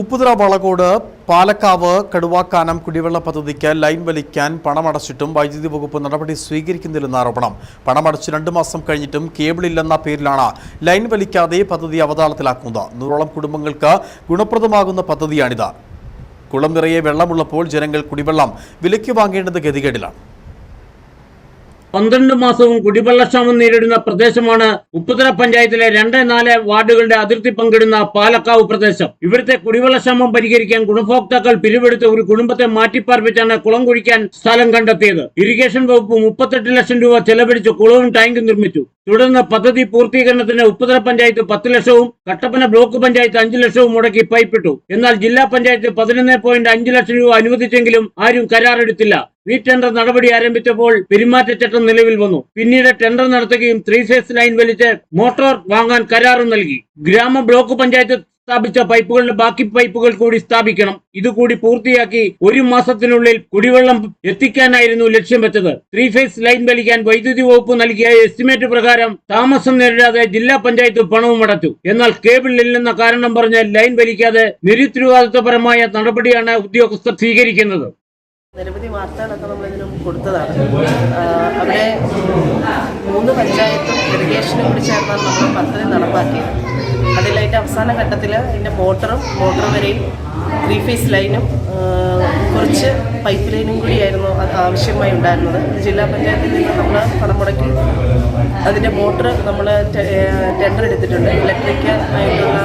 ഉപ്പുതറ വളകോട് പാലക്കാവ് കടുവാക്കാനം കുടിവെള്ള പദ്ധതിക്ക് ലൈൻ വലിക്കാൻ പണമടച്ചിട്ടും വൈദ്യുതി വകുപ്പ് നടപടി സ്വീകരിക്കുന്നില്ലെന്ന ആരോപണം. പണമടച്ച് രണ്ട് മാസം കഴിഞ്ഞിട്ടും കേബിളില്ലെന്ന പേരിലാണ് ലൈൻ വലിക്കാതെ പദ്ധതി അവതാളത്തിലാക്കുന്നത്. നൂറോളം കുടുംബങ്ങൾക്ക് ഗുണപ്രദമാകുന്ന പദ്ധതിയാണിത്. കുളം നിറയെ വെള്ളമുള്ളപ്പോൾ ജനങ്ങൾ കുടിവെള്ളം വിലയ്ക്ക് വാങ്ങേണ്ടത് ഗതികേടിലാണ്. പന്ത്രണ്ട് മാസവും കുടിവെള്ളക്ഷാമം നേരിടുന്ന പ്രദേശമാണ് ഉപ്പുതല പഞ്ചായത്തിലെ രണ്ട് നാല് വാർഡുകളുടെ അതിർത്തി പങ്കിടുന്ന പാലക്കാവ് പ്രദേശം. ഇവിടുത്തെ കുടിവെള്ളക്ഷാമം പരിഹരിക്കാൻ ഗുണഭോക്താക്കൾ പിരിവെടുത്ത് ഒരു കുടുംബത്തെ മാറ്റിപ്പാർപ്പിച്ചാണ് കുളം കുഴിക്കാൻ സ്ഥലം കണ്ടെത്തിയത്. ഇറിഗേഷൻ വകുപ്പ് മുപ്പത്തെട്ട് ലക്ഷം രൂപ ചെലവഴിച്ച് കുളവും ടാങ്കും നിർമ്മിച്ചു. തുടർന്ന് പദ്ധതി പൂർത്തീകരണത്തിന് ഉപ്പുതല പഞ്ചായത്ത് പത്ത് ലക്ഷവും കട്ടപ്പന ബ്ലോക്ക് പഞ്ചായത്ത് അഞ്ചു ലക്ഷവും മുടക്കി പൈപ്പിട്ടു. എന്നാൽ ജില്ലാ പഞ്ചായത്ത് പതിനൊന്ന് ലക്ഷം രൂപ അനുവദിച്ചെങ്കിലും ആരും കരാറെടുത്തില്ല. ഈ ടെൻഡർ നടപടി ആരംഭിച്ചപ്പോൾ പെരുമാറ്റച്ചട്ടം നിലവിൽ വന്നു. പിന്നീട് ടെൻഡർ നടത്തുകയും ത്രീ ഫേസ് ലൈൻ വലിച്ച് മോട്ടോർ വാങ്ങാൻ കരാറും നൽകി. ഗ്രാമ ബ്ലോക്ക് പഞ്ചായത്ത് സ്ഥാപിച്ച പൈപ്പുകളുടെ ബാക്കി പൈപ്പുകൾ കൂടി സ്ഥാപിക്കണം. ഇതുകൂടി പൂർത്തിയാക്കി ഒരു മാസത്തിനുള്ളിൽ കുടിവെള്ളം എത്തിക്കാനായിരുന്നു ലക്ഷ്യം വെച്ചത്. ത്രീ ഫേസ് ലൈൻ വലിക്കാൻ വൈദ്യുതി വകുപ്പ് നൽകിയ എസ്റ്റിമേറ്റ് പ്രകാരം താമസം നേരിടാതെ ജില്ലാ പഞ്ചായത്ത് പണവും അടച്ചു. എന്നാൽ കേബിൾ ഇല്ലെന്ന കാരണം പറഞ്ഞ് ലൈൻ വലിക്കാതെ നിരുത്തരവാദിത്വപരമായ നടപടിയാണ് ഉദ്യോഗസ്ഥർ സ്വീകരിക്കുന്നത്. നിരവധി വാർത്തകളൊക്കെ നമ്മളിതിനും കൊടുത്തതാണ്. അവിടെ മൂന്ന് പഞ്ചായത്തും ഇറിഗേഷനും കൂടി ചേർന്നാണ് നമ്മൾ പദ്ധതി നടപ്പാക്കിയത്. അതിലതിന്റെ അവസാന ഘട്ടത്തിൽ അതിന്റെ മോട്ടറും മോട്ടർ വരെയും ത്രീ ഫേസ് ലൈനും കുറച്ച് പൈപ്പ് ലൈനും കൂടിയായിരുന്നു അത് ആവശ്യമായി ഉണ്ടായിരുന്നത്. ജില്ലാ പഞ്ചായത്തിൽ നിന്ന് നമ്മൾ പണം മുടക്കി അതിന്റെ മോട്ടർ നമ്മൾ ടെൻഡർ എടുത്തിട്ടുണ്ട്. ഇലക്ട്രിക് ആയിട്ടുള്ള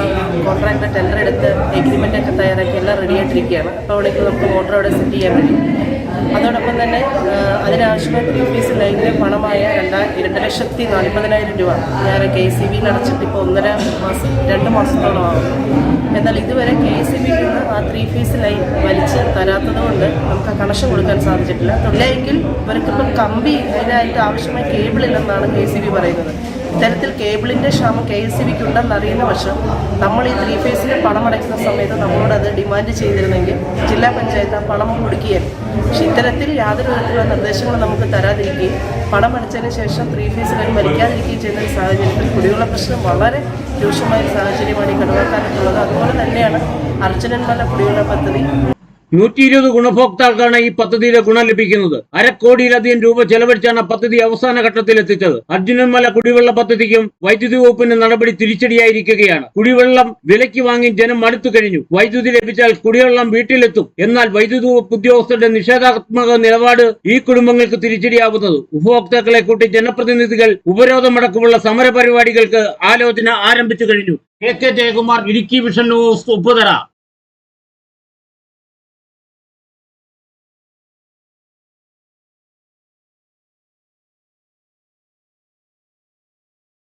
കോൺട്രാക്ടർ ടെൻഡർ എടുത്ത് എഗ്രിമെന്റ് ഒക്കെ തയ്യാറാക്കി എല്ലാം റെഡി ആയിട്ടിരിക്കുകയാണ്. അപ്പോൾ അവിടേക്ക് നമുക്ക് മോട്ടർ അവിടെ സെറ്റ് ചെയ്യാൻ വേണ്ടി അതോടൊപ്പം തന്നെ അതിനാവശ്യമായ ത്രീ ഫീസ് ലൈനിന്റെ പണമായ രണ്ടാ രണ്ട് ലക്ഷത്തി നാൽപ്പതിനായിരം രൂപ. ഞാൻ കെ സി ബിയിൽ അടച്ചിട്ട് ഇപ്പോൾ ഒന്നര മാസം രണ്ട് മാസത്തോളം ആകും എന്നാൽ ഇതുവരെ കെ സി ബിയിൽ നിന്ന് ആ ത്രീ ഫീസ് ലൈൻ വലിച്ച് തരാത്തത് കൊണ്ട് നമുക്ക് ആ കണക്ഷൻ കൊടുക്കാൻ സാധിച്ചിട്ടില്ല. ഇല്ലെങ്കിൽ ഇവർക്കിപ്പം കമ്പി അതിനായിട്ട് ആവശ്യമായ കേബിൾ ഇല്ലെന്നാണ് കെ സി ബി പറയുന്നത്. ഇത്തരത്തിൽ കേബിളിന്റെ ക്ഷാമം കെ എസ് സി ബിക്ക് ഉണ്ടെന്ന് അറിയുന്ന പക്ഷം നമ്മൾ ഈ ത്രീ ഫേസിന്റെ പണം അടയ്ക്കുന്ന സമയത്ത് നമ്മളോട് അത് ഡിമാൻഡ് ചെയ്തിരുന്നെങ്കിൽ ജില്ലാ പഞ്ചായത്ത് ആ പണം കൊടുക്കുകയായിരുന്നു. പക്ഷെ ഇത്തരത്തിൽ യാതൊരു വിധത്തിലുള്ള നിർദ്ദേശങ്ങളും നമുക്ക് തരാതിരിക്കുകയും പണം അടച്ചതിന് ശേഷം ത്രീ ഫേസ് വരും വലിക്കാതിരിക്കുകയും ചെയ്യുന്ന ഒരു സാഹചര്യത്തിൽ കുടിവെള്ള പ്രശ്നം വളരെ രൂക്ഷമായ സാഹചര്യമാണ് ഈ കടുവാക്കാലത്തുള്ളത് അതുപോലെ തന്നെയാണ് അർജുനൻ മല കുടിവെള്ള പദ്ധതി നൂറ്റി ഇരുപത് ഗുണഭോക്താക്കളാണ് ഈ പദ്ധതിയിലെ ഗുണം ലഭിക്കുന്നത്. അരക്കോടിയിലധികം രൂപ ചെലവഴിച്ചാണ് പദ്ധതി അവസാന ഘട്ടത്തിൽ എത്തിച്ചത്. അർജുനന്മല കുടിവെള്ള പദ്ധതിക്കും വൈദ്യുതി വകുപ്പിന്റെ നടപടി തിരിച്ചടിയായിരിക്കുകയാണ്. കുടിവെള്ളം വിലയ്ക്ക് വാങ്ങി ജനം മടുത്തു കഴിഞ്ഞു. വൈദ്യുതി ലഭിച്ചാൽ കുടിവെള്ളം വീട്ടിലെത്തും. എന്നാൽ വൈദ്യുതി വകുപ്പ് ഉദ്യോഗസ്ഥരുടെ നിഷേധാത്മക നിലപാട് ഈ കുടുംബങ്ങൾക്ക് തിരിച്ചടിയാവുന്നത്. ഉപഭോക്താക്കളെ കൂട്ടി ജനപ്രതിനിധികൾ ഉപരോധമടക്കമുള്ള സമര പരിപാടികൾക്ക് ആലോചന ആരംഭിച്ചു കഴിഞ്ഞു. K K Jayakumar Idukki vision news Upputhara.